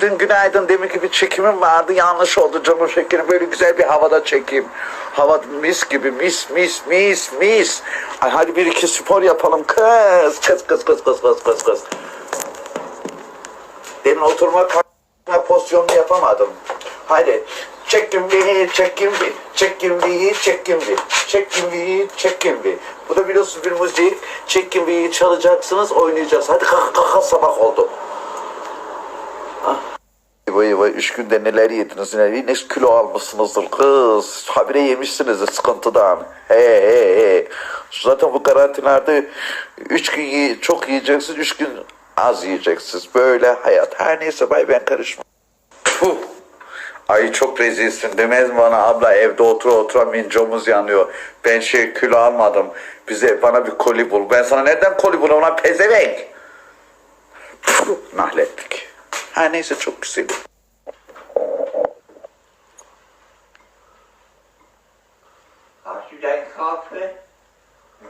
Dün günaydın demek ki bir çekimim vardı yanlış oldu canım şekerim böyle güzel bir havada çekeyim. Hava mis gibi mis mis mis mis. Ay hadi bir iki spor yapalım kız kız kız kız kız kız kız kız. Demin oturma kalkma pozisyonunu yapamadım. Hadi çekim bir çekim bir çekim bir çekim bir çekim bir çekim bir. Bu da biliyorsunuz bir müzik. Çekim bir çalacaksınız oynayacağız. Hadi kalk kalk, sabah oldu. Vay vay üç günde neler yediniz neler ne kilo almışsınızdır kız. Habire yemişsinizdir sıkıntıdan. He he he. Zaten bu karantinada üç gün çok yiyeceksiniz, üç gün az yiyeceksiniz. Böyle hayat. Her neyse bay ben karışmam. Ay çok rezilsin demez bana abla evde otur otura mincomuz yanıyor. Ben şey kilo almadım. Bize bana bir koli bul. Ben sana neden koli bulayım ona pezevenk. Puh, Nahlettik. Ah, en is ook zoekziel. Als u denkt dat? Ja.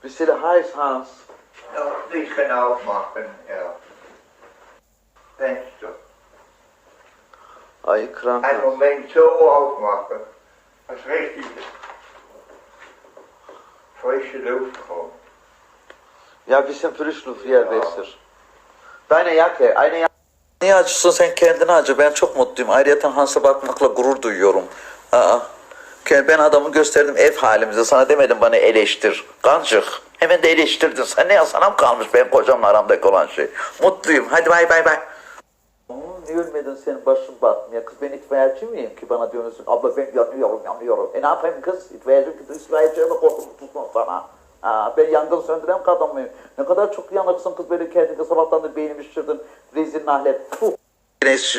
We zullen Hans? Ja, die gaan nou maken, ja. Venster. Ah, je krant. En moment zo afmaken. als is richtig. Frische lucht gewoon. Ja, we zijn frisch lucht, ja. besser. Deine Jacke, eine Jacke. Niye acısın sen kendine acı. Ben çok mutluyum. Ayrıca Hans'a bakmakla gurur duyuyorum. Aa. Ben adamı gösterdim ev halimize. Sana demedim bana eleştir. Kancık. Hemen de eleştirdin. Sen ne ya sana mı kalmış benim kocamla aramdaki olan şey? Mutluyum. Hadi bay bay bay. Niye ölmedin senin başın batmıyor? Kız ben itfaiyeci miyim ki bana diyorsun abla ben yanıyorum yanıyorum. E ne yapayım kız? İtfaiyeci kız itfaiyeciye bak korkup tutsun sana. Aa, ben yangın söndüren kadın mıyım? Ne kadar çok yanıksın kız böyle kendine sabahtan da beynimi şişirdin. Rezil nahlet. Puh.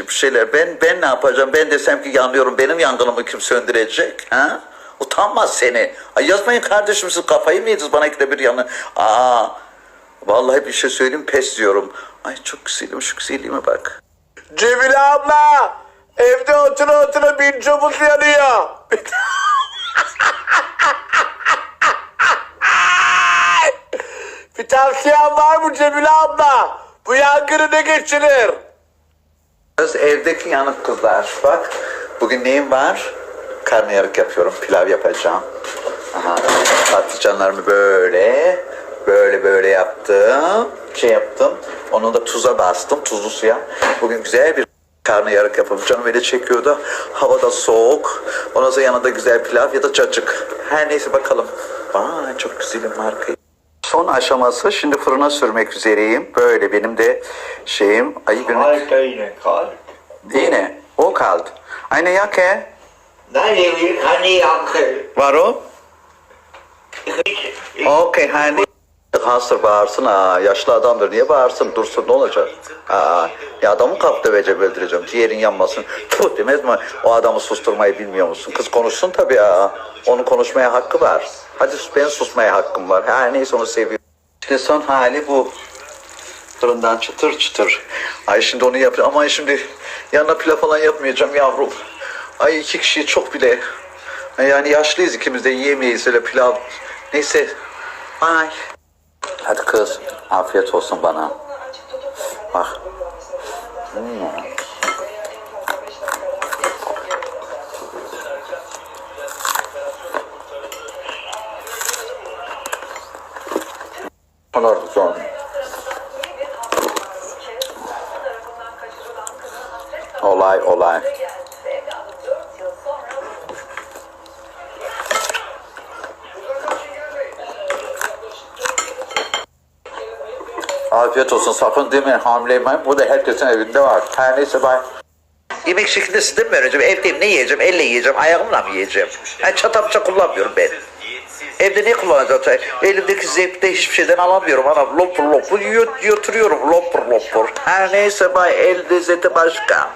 Şeyler ben ben ne yapacağım? Ben desem ki yanıyorum. Benim yangınımı kim söndürecek? Ha? Utanmaz seni. Ay yazmayın kardeşim siz kafayı mı yediniz bana ikide bir yanı? Aa, vallahi bir şey söyleyeyim pes diyorum. Ay çok güzelim şu güzelliğime bak. Cemile abla evde otura otura bir camız yanıyor. tavsiyen var mı Cemile abla? Bu yangını ne geçirir? Kız evdeki yanık kızlar. Bak bugün neyim var? Karnıyarık yapıyorum. Pilav yapacağım. Aha. Patlıcanlarımı böyle böyle böyle yaptım. Şey yaptım. Onu da tuza bastım. Tuzlu suya. Bugün güzel bir karnıyarık yapalım. Canım öyle çekiyordu. Hava da soğuk. Ondan sonra yanında güzel pilav ya da cacık. Her neyse bakalım. Vay çok güzelim markayı. Son aşaması şimdi fırına sürmek üzereyim. Böyle benim de şeyim. Ay benim Kalt eine, kalt. Yine o kaldı. Eine Jacke. Nein, ich keine Jacke. Warum? Okay, hani. Hasır bağırsın ha. Yaşlı adamdır. Niye bağırsın? Dursun ne olacak? Aa, ya adamı kap dövece öldüreceğim. Ciğerin yanmasın. Tuh demez mi? O adamı susturmayı bilmiyor musun? Kız konuşsun tabii ha. Onun konuşmaya hakkı var. Hadi ben susmaya hakkım var. Her neyse onu seviyorum. İşte son hali bu. Fırından çıtır çıtır. Ay şimdi onu yapacağım ama şimdi yanına pilav falan yapmayacağım yavrum. Ay iki kişi çok bile. Yani yaşlıyız ikimiz de yiyemeyiz öyle pilav. Neyse. Ay. Hadi kız afiyet olsun bana. Bak. Hmm. Onlar son. Olay olay. Afiyet olsun sakın demeyin hamileyim ben. Bu da herkesin evinde var. Her neyse bay. Yemek şeklinde size mi vereceğim? Evdeyim ne yiyeceğim? Elle yiyeceğim. Ayağımla mı yiyeceğim? Yani çatal bıçak kullanmıyorum ben. Evde ne kullanacağım? Elimdeki zevkte hiçbir şeyden alamıyorum. Ana lopur lopur yut, yuturuyorum lopur lopur. Her neyse bay el lezzeti başka.